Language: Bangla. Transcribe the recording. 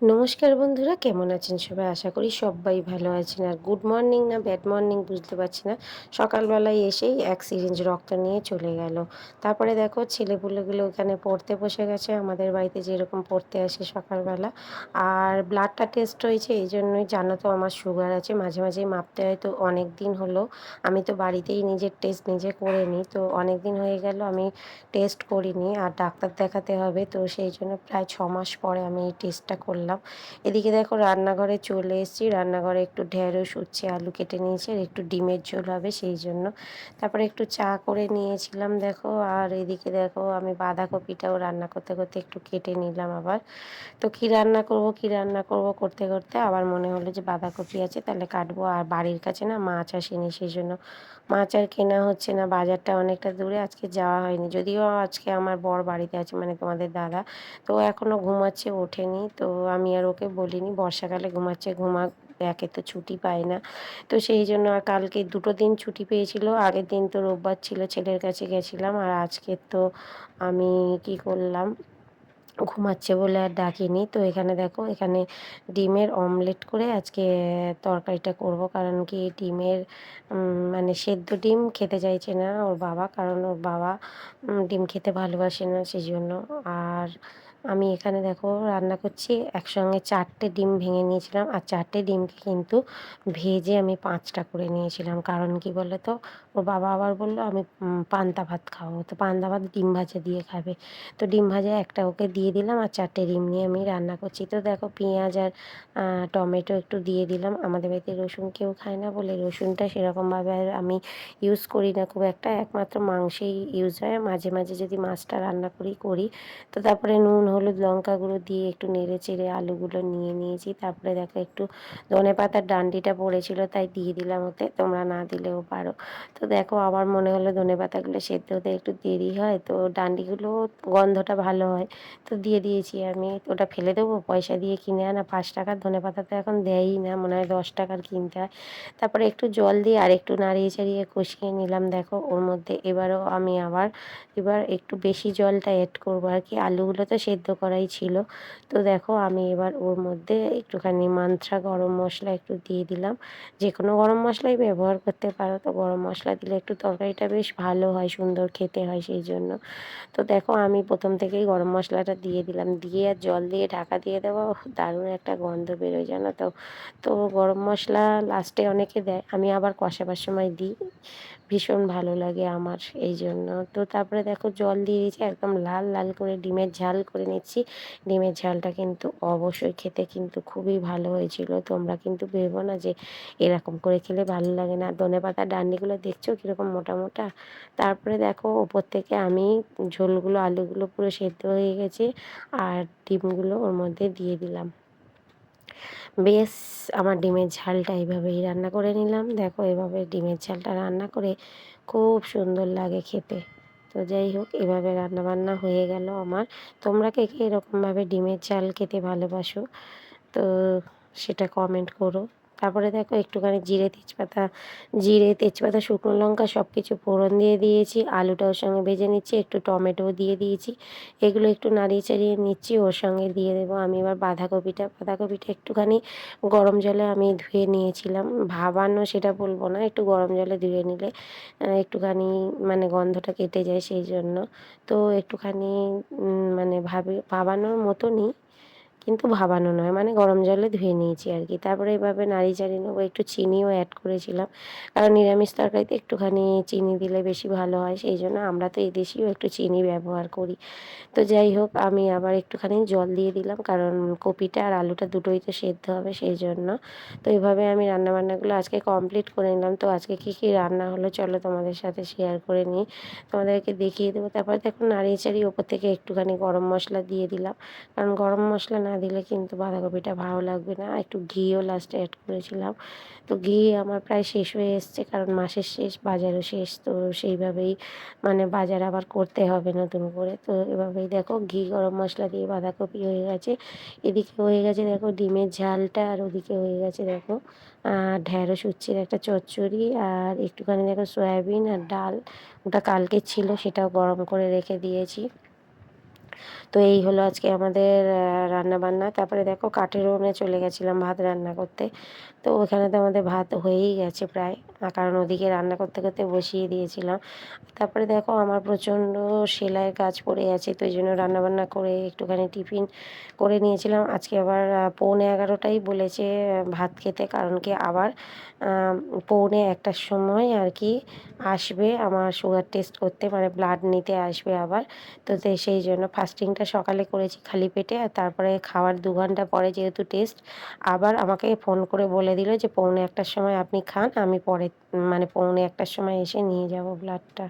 নমস্কার বন্ধুরা, কেমন আছেন সবাই? আশা করি সবাই ভালো আছেন। আর গুড মর্নিং না ব্যাড মর্নিং বুঝতে পারছি না। সকালবেলায় এসেই এক সিরিঞ্জ রক্ত নিয়ে চলে গেল। তারপরে দেখো ছেলেপুলেগুলো ওখানে পড়তে বসে গেছে। আমাদের বাড়িতে যেরকম পড়তে আসে সকালবেলা। আর ব্লাডটা টেস্ট হয়েছে, এই জন্যই জানো তো আমার সুগার আছে। মাঝে মাঝেই মাপতে হয়, তো অনেক দিন হলো আমি তো বাড়িতেই নিজের টেস্ট নিজে করে নিই। তো অনেক দিন হয়ে গেল আমি টেস্ট করিনি, আর ডাক্তার দেখাতে হবে। তো সেই জন্য প্রায় ছ মাস পরে আমি এই টেস্টটা করলাম। এদিকে দেখো রান্নাঘরে চলে এসেছি। রান্নাঘরে একটু ঢেঁড়স, উচ্ছে, আলু কেটে নিয়েছি আর একটু ডিমের ঝোল হবে সেই জন্য। তারপরে একটু চা করে নিয়েছিলাম দেখো। আর এদিকে দেখো আমি বাঁধাকপিটাও রান্না করতে করতে একটু কেটে নিলাম আবার। তো কী রান্না করব, কী রান্না করব করতে করতে আবার মনে হলো যে বাঁধাকপি আছে তাহলে কাটবো। আর বাড়ির কাছে না মাছ আসেনি সেই জন্য। মাছ আর কেনা হচ্ছে না, বাজারটা অনেকটা দূরে। আজকে যাওয়া হয়নি। যদিও আজকে আমার বর বাড়িতে আছে মানে তোমাদের দাদা। তো এখনও ঘুমাচ্ছে, ওঠেনি। তো আমি আর ওকে বলিনি, বর্ষাকালে ঘুমাচ্ছে ঘুমা একে তো ছুটি পায় না। তো সেই জন্য আর কালকে দুটো দিন ছুটি পেয়েছিল, আগের দিন তো রোববার ছিল, ছেলের কাছে গেছিলাম আর আজকে তো আমি কি করলাম, ঘুমাচ্ছে বলে আর ডাকিনি। তো এখানে দেখো, এখানে ডিমের অমলেট করে আজকে তরকারিটা করব, কারণ কি ডিমের মানে সেদ্ধ ডিম খেতে চাইছে না ওর বাবা, কারণ ওর বাবা ডিম খেতে ভালোবাসে না, সেই জন্য। আর আমি এখানে দেখো রান্না করছি, একসঙ্গে চারটে ডিম ভেঙে নিয়েছিলাম আর চারটে ডিমকে কিন্তু ভেজে আমি পাঁচটা করে নিয়েছিলাম। কারণ কি বলে তো ওর বাবা আবার বলল, আমি পান্তা ভাত খাব। তো পান্তা ভাত ডিম ভাজা দিয়ে খাবে। তো ডিম ভাজা একটা ওকে দিয়ে দিলাম আর চারটে ডিম নিয়ে আমি রান্না করছি। তো দেখো পেঁয়াজ আর টমেটো একটু দিয়ে দিলাম। আমাদের বাড়িতে রসুন কেউ খায় না বলে রসুনটা সেরকমভাবে আর আমি ইউজ করি না। খুব একটা একমাত্র মাংসেই ইউজ হয়। মাঝে মাঝে যদি মাছটা রান্না করি করি, তো তারপরে নুন হলুদ লঙ্কা গুঁড়ো দিয়ে একটু নেড়ে চেড়ে আলুগুলো নিয়ে নিয়েছি। তারপরে দেখো একটু ধনে পাতার ডান্ডিটা পড়েছিল, তাই দিয়ে দিলাম ওতে, তোমরা না দিলেও পারো। তো দেখো আবার মনে হলো ধনে পাতাগুলো সেদ্ধ হতে একটু দেরি হয়, তো ডান্ডিগুলো গন্ধটা ভালো হয়, তো দিয়ে দিয়েছি আমি। ওটা ফেলে দেবো, পয়সা দিয়ে কিনে আনা, পাঁচ টাকার ধনে পাতা তো এখন দেয়ই না, মনে হয় দশ টাকার কিনতে হয়। তারপরে একটু জল দিয়ে আর একটু নাড়িয়ে চাড়িয়ে কষিয়ে নিলাম, দেখো ওর মধ্যে। এবারও আমি আবার, এবার একটু বেশি জলটা অ্যাড করব আর কি। আলুগুলো তো সেদ্ধ করাই ছিল। তো দেখো আমি এবার ওর মধ্যে একটুখানি মান্ত্রা, গরম মশলা একটু দিয়ে দিলাম। যে কোনো গরম মশলাই ব্যবহার করতে পারো। তো গরম মশলা দিলে একটু তরকারিটা বেশ ভালো হয়, সুন্দর খেতে হয় সেই জন্য। তো দেখো আমি প্রথম থেকেই গরম মশলাটা দিয়ে দিলাম। দিয়ে আর জল দিয়ে ঢাকা দিয়ে দেবো। দারুণ একটা গন্ধ বেরোয় জানো তো। তো গরম মশলা লাস্টে অনেকে দেয়। আমি আবার কষাবার সময় দিই। ভীষণ ভালো লাগে আমার এই জন্য তো তারপরে দেখো জল দিয়ে দিয়েছি, একদম লাল লাল করে ডিমের ঝাল করে নিচ্ছি। ডিমের ঝালটা কিন্তু অবশ্যই খেতে কিন্তু খুবই ভালো হয়েছিল। তোমরা কিন্তু ভেবো না যে এরকম করে খেলে ভালো লাগে না। ধনে পাতা, ডান্ডিগুলো দেখছ কীরকম মোটা মোটা? তারপরে দেখো ওপর থেকে আমি ঝোলগুলো, আলুগুলো পুরো সেদ্ধ হয়ে গেছে আর ডিমগুলো ওর মধ্যে দিয়ে দিলাম। বেশ, আমার ডিমের ঝালটা এইভাবেই রান্না করে নিলাম। দেখো, এভাবে ডিমের ঝালটা রান্না করে খুব সুন্দর লাগে খেতে। তো যাই হোক, এভাবে রান্নাবান্না হয়ে গেল আমার। তোমরা কে কে এরকমভাবে ডিমের ঝাল খেতে ভালোবাসো, তো সেটা কমেন্ট করো। তারপরে দেখো একটুখানি জিরে তেজপাতা জিরে, তেজপাতা, শুকনো লঙ্কা সব কিছু ফোড়ন দিয়ে দিয়েছি। আলুটা ওর সঙ্গে ভেজে নিচ্ছি, একটু টমেটো দিয়ে দিয়েছি। এগুলো একটু নাড়িয়ে চাড়িয়ে নিচ্ছি, ওর সঙ্গে দিয়ে দেবো। আমি এবার বাঁধাকপিটা বাঁধাকপিটা একটুখানি গরম জলে আমি ধুয়ে নিয়েছিলাম। ভাবানো সেটা বলব না, একটু গরম জলে ধুয়ে নিলে একটুখানি মানে গন্ধটা কেটে যায় সেই জন্য। তো একটুখানি মানে ভাবি, ভাবানোর মতনই কিন্তু ভাবানো নয়। মানে গরম জলে ধুয়ে নিয়েছি আর কি তারপরে এভাবে নাড়ি চাড়িয়ে নেব, একটু চিনিও অ্যাড করেছিলাম। কারণ নিরামিষ তরকারিতে একটুখানি চিনি দিলে বেশি ভালো হয়, সেই জন্য আমরা তো এদেশেও একটু চিনি ব্যবহার করি। তো যাই হোক, আমি আবার একটুখানি জল দিয়ে দিলাম, কারণ কপিটা আর আলুটা দুটোই তো সেদ্ধ হবে, সেই জন্য। তো এইভাবে আমি রান্নাবান্নাগুলো আজকে কমপ্লিট করে নিলাম। তো আজকে কী কী রান্না হলো চলো তোমাদের সাথে শেয়ার করে নিই। তোমাদেরকে দেখিয়ে দেবো। তারপর দেখো নাড়িয়ে চাড়িয়ে ওপর থেকে একটুখানি গরম মশলা দিয়ে দিলাম। কারণ গরম মশলা না দিলে কিন্তু বাঁধাকপিটা ভালো লাগবে না। একটু ঘিও লাস্টে অ্যাড করেছিলাম। তো ঘি আমার প্রায় শেষ হয়ে এসছে, কারণ মাসের শেষ, বাজারও শেষ, তো সেইভাবেই মানে বাজার আবার করতে হবে নতুন করে। তো এভাবেই দেখো, ঘি, গরম মশলা দিয়ে বাঁধাকপি হয়ে গেছে। এদিকে হয়ে গেছে দেখো ডিমের ঝালটা, আর ওদিকে হয়ে গেছে দেখো আর ঢ্যাঁড়স উচ্ছের একটা চচ্চড়ি, আর একটুখানি দেখো সয়াবিন আর ডাল। ওটা কালকে ছিল, সেটাও গরম করে রেখে দিয়েছি। তো এই হলো আজকে আমাদের রান্না বান্না তারপরে দেখো কাঠের উনুনে চলে গেছিলাম ভাত রান্না করতে। তো ওখানে তো আমাদের ভাত হয়েই গেছে প্রায়। কারণ ওদিকে রান্না করতে করতে বসিয়ে দিয়েছিলাম। তারপরে দেখো আমার প্রচণ্ড সেলাইয়ের কাজ পড়ে আছে, তো এই জন্য রান্নাবান্না করে একটুখানি টিফিন করে নিয়েছিলাম। আজকে আবার পৌনে এগারোটাই বলেছে ভাত খেতে। কারণ কি আবার পৌনে একটার সময় আর কি আসবে আমার সুগার টেস্ট করতে মানে ব্লাড নিতে আসবে আবার। তো সেই জন্য ফাস্টিংটা সকালে করেছি খালি পেটে আর তারপরে খাওয়ার দু ঘণ্টা পরে যেহেতু টেস্ট আবার আমাকে ফোন করে বলে দিল যে, পৌনে একটার সময় আপনি খান, আমি পরে মানে পৌনে একটার সময় এসে নিয়ে যাব ব্লাডটা